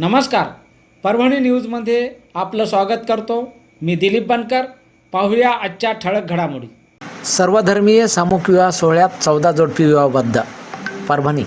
नमस्कार. परभणी न्यूजमध्ये आपलं स्वागत करतो. मी दिलीप बनकर. पाहूया आजच्या ठळक घडामोडी. सर्वधर्मीय सामूहिक विवाह सोहळ्यात चौदा जोडपी विवाहबद्ध. परभणी.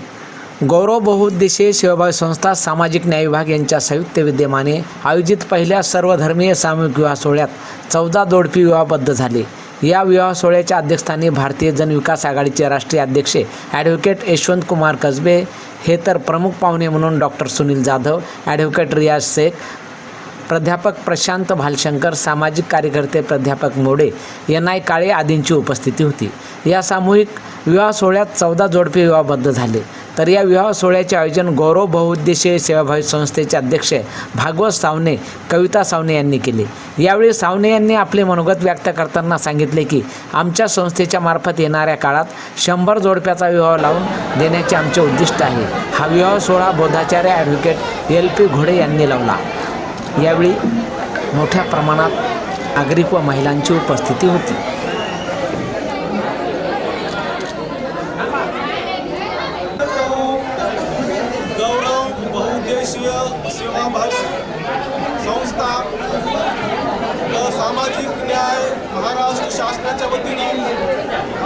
गौरव बहुउद्देशीय सेवाभावी संस्था सामाजिक न्याय विभाग यांच्या संयुक्त विद्यमाने आयोजित पहिल्या सर्वधर्मीय सामूहिक विवाह सोहळ्यात चौदा जोडपी विवाहबद्ध झाले. या विवाह सोहळ्याच्या अध्यक्षस्थानी भारतीय जनविकास आघाडीचे राष्ट्रीय अध्यक्ष ॲडव्होकेट यशवंत कुमार कसबे हे तर प्रमुख पाहुणे म्हणून डॉक्टर सुनील जाधव ॲडव्होकेट रियाज शेख प्राध्यापक प्रशांत भालशंकर सामाजिक कार्यकर्ते प्राध्यापक मोडे एन आय काळे आदींची उपस्थिती होती. या सामूहिक विवाह सोहळ्यात चौदा जोडपे विवाहबद्ध झाले. तर या विवाह सोहळ्याचे आयोजन गौरव बहुउद्देशीय सेवाभावी संस्थेचे अध्यक्ष भागवत सावने कविता सावने यांनी केले. यावेळी सावने यांनी आपले मनोगत व्यक्त करताना सांगितले की आमच्या संस्थेच्या मार्फत येणाऱ्या काळात शंभर जोडप्याचा विवाह लावून देण्याचे आमचे उद्दिष्ट आहे. हा विवाह सोहळा बोधाचार्य ॲडव्होकेट एल पी घोडे यांनी लावला. यावेळी मोठ्या प्रमाणात नागरिक व महिलांची उपस्थिती होती. गौरव बहुउद्देशीय सेवाभावी संस्था व सामाजिक न्याय महाराष्ट्र शासनाच्या वतीने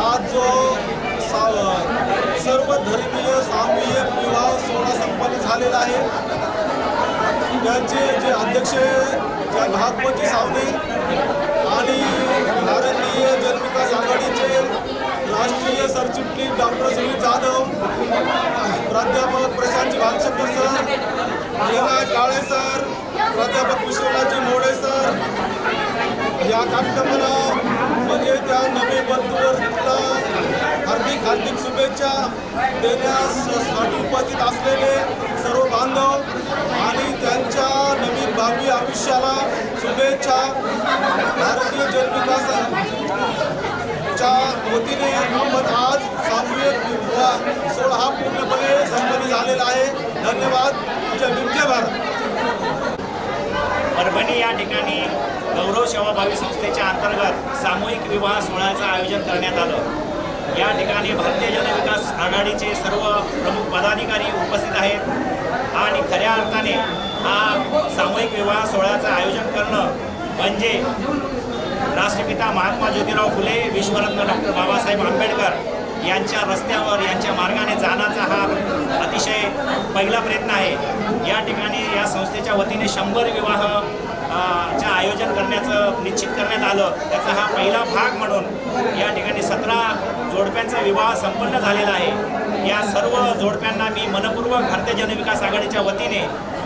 आज जो सर्व धर्मीय सामूहिक विवाह सोहळा संपन्न झालेला आहे. यांचे जे अध्यक्ष ज्या भागवती सावने आणि भारतीय जनविकास आघाडीचे राष्ट्रीय सरचिटणीस डॉक्टर सुनील जाधव प्राध्यापक प्रशांत भालशंकर सर लीला काळे सर प्राध्यापक विश्वनाथजी मोडे सर या कार्यक्रमाला म्हणजे त्या नवे बंधूवरला हार्दिक हार्दिक शुभेच्छा देण्यासाठी उपस्थित असलेले सर्व बांधव आणि त्यांच्या नवीन भावी आयुष्याला शुभेच्छा. भारतीय जनविकास च्या वतीने आपण आज सामूहिक विवाह सोहळा हा पूर्णपणे संपन्न झालेला आहे. धन्यवाद. तुमच्या विमचे भारत. परभणी या ठिकाणी गौरव सेवाभावी संस्थेच्या अंतर्गत सामूहिक विवाह सोहळ्याचं आयोजन करण्यात आलं. या ठिकाणी भारतीय जनविकास आघाडीचे सर्व प्रमुख पदाधिकारी उपस्थित आहेत. आणि खऱ्या अर्थाने हा सामूहिक विवाह सोहळ्याचं आयोजन करणं म्हणजे राष्ट्रपिता महात्मा ज्योतिराव फुले विश्वरत्न डॉक्टर बाबासाहेब आंबेडकर यांच्या रस्त्यावर यांच्या मार्गाने जाण्याचा हा अतिशय पहिला प्रयत्न आहे. या ठिकाणी या संस्थेच्या वतीने शंभर विवाह च्या आयोजन करण्याचं निश्चित करण्यात आलं. त्याचा हा पहिला भाग म्हणून या ठिकाणी सतरा जोडप्यांचा विवाह संपन्न झालेला आहे. या सर्व जोडप्यांना मी मनपूर्वक भारतीय जनविकास आघाडीच्या वतीने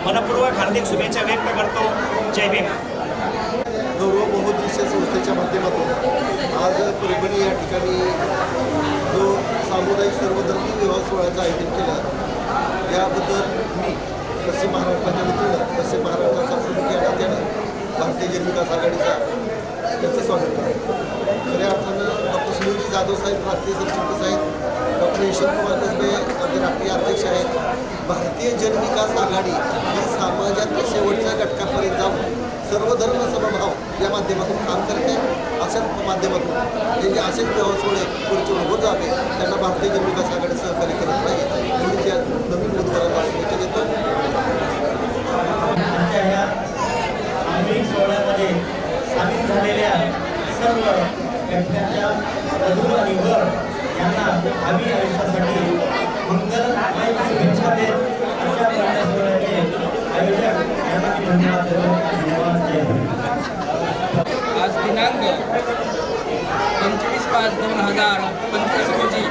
मनपूर्वक हार्दिक शुभेच्छा व्यक्त करतो. जय भीम. गौरव बहुद्देशीय संस्थेच्या माध्यमातून आज परभणी या ठिकाणी जो सामुदायिक सर्वधर्मी विवाह सोहळ्याचं आयोजन केलं याबद्दल मी पश्चिम महाराष्ट्राच्या वतीनं पश्चिम महाराष्ट्राचा प्रमुख या नात्यानं भारतीय जनविकास आघाडीचा त्यांचं स्वागत करतो. खऱ्या अर्थानं डॉक्टर जाधव साहेब राष्ट्रीय सरचिटणीस आहेत डॉक्टर यशवंत कुमार कसबे आमचे राष्ट्रीय अध्यक्ष आहेत. भारतीय जनविकास आघाडी ही समाजाच्या शेवटच्या घटकापर्यंत जाऊन सर्व धर्म समभाव या माध्यमातून काम करते. अशाच माध्यमातून हे जे असेच व्यवहार पुढचे उभं जावे त्यांना भारतीय जनविकास आघाडी सहकार्य करत राहील म्हणून त्या नवीन उमेदवारांना शुभेच्छा देतो आमच्या या सामूहिक सोहळ्यामध्ये सामील झालेल्या सर्व व्यक्त्यांच्या वधू आणि वर यांना भावी आयुष्यासाठी मंगलमय शुभेच्छा देत अशा प्रकारच्या सोहळ्याचे आयोजक यांना मी धन्यवाद देतो धन्यवाद जय हिंद. आज दिनांक पंचवीस पाच पंचवीस रोजी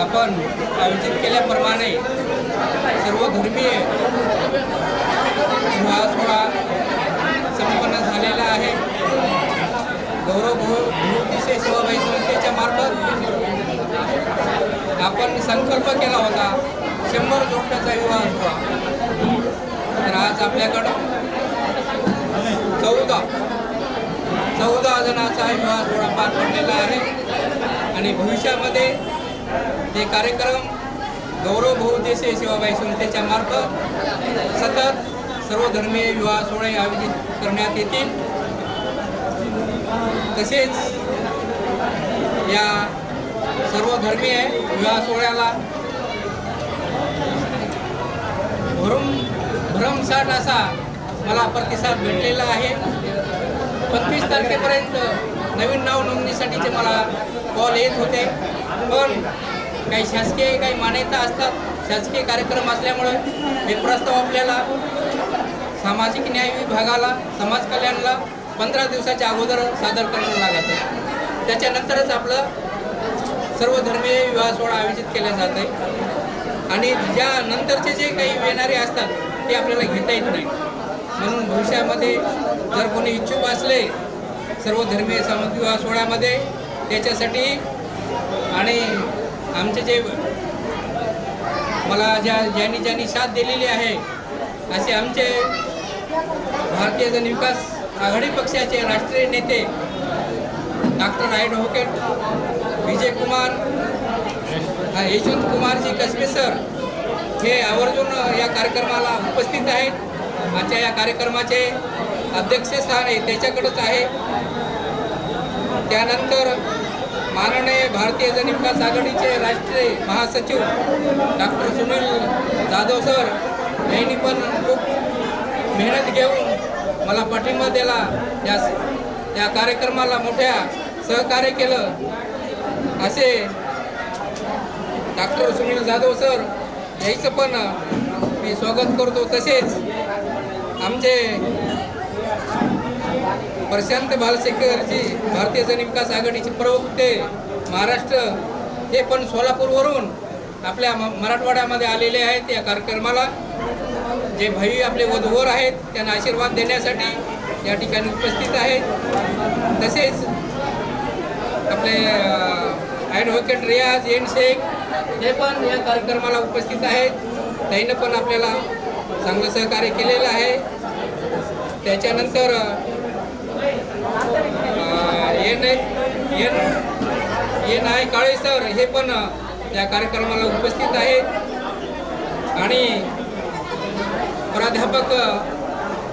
आपण आयोजित केल्याप्रमाणे सर्व धर्मीय विवाह सोहळा संपन्न झालेला आहे. गौरव बहु बहुउद्देशीय संस्थेच्या मार्फत आपण संकल्प केला होता शंभर जोडण्याचा विवाह सोहळा. तर आज आपल्याकडं चौदा चौदा जणांचा विवाह सोहळा पार पडलेला आहे. आणि भविष्यामध्ये ते कार्यक्रम गौरव बहुउद्देशीय सेवाबाई संस्थेच्या मार्फत सतत सर्वधर्मीय विवाह सोहळे आयोजित करण्यात येतील. तसेच या सर्वधर्मीय विवाह सोहळ्याला भरम भरमसाठ असा मला प्रतिसाद भेटलेला आहे. पंचवीस तारखेपर्यंत नवीन नाव नोंदणीसाठीचे मला कॉल येत होते. पण काही शासकीय काही मान्यता असतात. शासकीय कार्यक्रम असल्यामुळे हे प्रस्ताव आपल्याला सामाजिक न्याय विभागाला समाज कल्याणला पंधरा दिवसाच्या अगोदर सादर करणं लागत आहे. त्याच्यानंतरच आपलं सर्व धर्मीय विवाह सोहळा आयोजित केला जात आहे. आणि ज्या नंतरचे जे काही येणारे असतात ते आपल्याला घेता येत नाही. म्हणून भविष्यामध्ये जर कोणी इच्छुक असले सर्व धर्मीय समाज विवाह सोहळ्यामध्ये त्याच्यासाठी आणि आमचे जे मला ज्या ज्यांनी ज्यांनी साथ दिलेली आहे असे आमचे भारतीय जनविकास आघाडी पक्षाचे राष्ट्रीय नेते doctor advocate Vijay Kumar Yashwant Kumarji Kasbe sir हे आवर्जून या कार्यक्रमाला उपस्थित आहेत. आजच्या या कार्यक्रमाचे अध्यक्षस्थान आहे त्याच्याकडंच आहे. त्यानंतर माननीय भारतीय जनविकास आघाडीचे राष्ट्रीय महासचिव डॉक्टर सुनील जाधव सर यांनी पण खूप मेहनत घेऊन मला पाठिंबा दिला. या त्या कार्यक्रमाला मोठ्या सहकार्य केलं. असे डॉक्टर सुनील जाधव सर यायचं पण मी स्वागत करतो. तसेच आमचे प्रशांत भालसेकरजी भारतीय जनविकास आघाडीचे प्रवक्ते महाराष्ट्र हे पण सोलापूरवरून आपल्या म मराठवाड्यामध्ये आलेले आहेत या कार्यक्रमाला. जे भाई आपले वधूवर आहेत त्यांना आशीर्वाद देण्यासाठी या ठिकाणी उपस्थित आहेत. तसेच आपले ॲडव्होकेट रियाज एन शेख हे पण या कार्यक्रमाला उपस्थित आहेत. त्यांनी पण आपल्याला चांगलं सहकार्य केलेलं आहे. त्याच्यानंतर N N A I Kale sir हे पण त्या कार्यक्रमाला उपस्थित आहेत आणि प्राध्यापक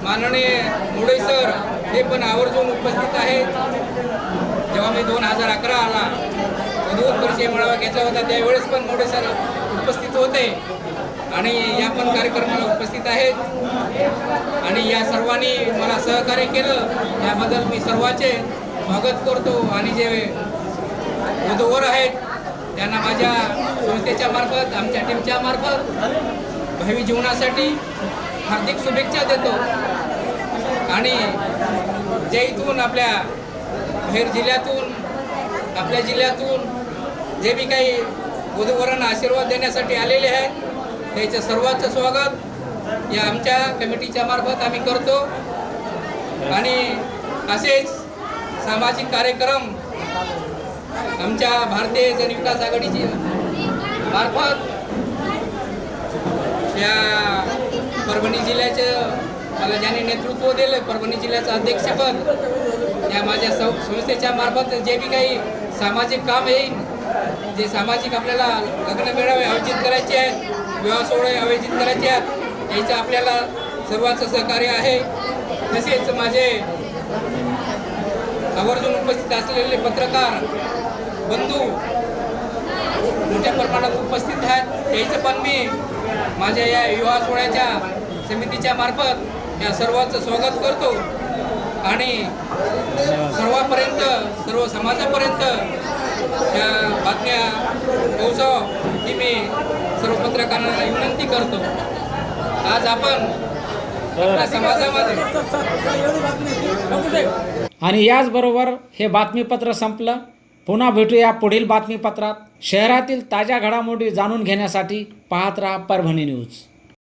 माननीय मुळे सर हे पण आवर्जून उपस्थित आहेत. जेव्हा मी दोन हजार अकरा आला दोन परिचय मेळावा घेतला होता त्यावेळेस पण मोठे सर उपस्थित होते. आणि या पण कार्यक्रमाला उपस्थित आहेत. आणि या सर्वांनी मला सहकार्य केलं. याबद्दल मी सर्वांचे स्वागत करतो. आणि जे वधूवर आहेत त्यांना माझ्या संस्थेच्या मार्फत आमच्या टीमच्या मार्फत भावी जीवनासाठी हार्दिक शुभेच्छा देतो. आणि जे इथून आपल्या बाहेर जिल्ह्यातून आपल्या जिल्ह्यातून जे बी काही वधूवरांना आशीर्वाद देण्यासाठी आलेले आहेत त्याचं सर्वांचं स्वागत या आमच्या कमिटीच्या मार्फत आम्ही करतो. आणि असेच सामाजिक कार्यक्रम आमच्या भारतीय जनविकास आघाडीची मार्फत या परभणी जिल्ह्याचं मला ज्याने नेतृत्व दिलं परभणी जिल्ह्याचं अध्यक्षपद या माझ्या सं संस्थेच्या मार्फत जे बी काही सामाजिक काम येईल जे सामाजिक आपल्याला लग्न मेळावे आयोजित करायचे आहेत विवाह सोहळे आयोजित करायचे आहेत याचं आपल्याला सर्वांचं सहकार्य आहे. तसेच माझे आवर्जून उपस्थित असलेले पत्रकार बंधू मोठ्या प्रमाणात उपस्थित आहेत. याचं पण मी माझ्या या विवाह सोहळ्याच्या समितीच्या मार्फत या सर्वांचं स्वागत करतो. आणि सर्वांपर्यंत सर्व समाजापर्यंत या बातम्या पोहोचव ही मी सर्व पत्रकारांना विनंती करतो. आज आपण आपल्या समाजामध्ये आणि याचबरोबर हे बातमीपत्र संपलं. पुन्हा भेटूया पुढील बातमीपत्रात. शहरातील ताज्या घडामोडी जाणून घेण्यासाठी पाहत राहा परभणी न्यूज.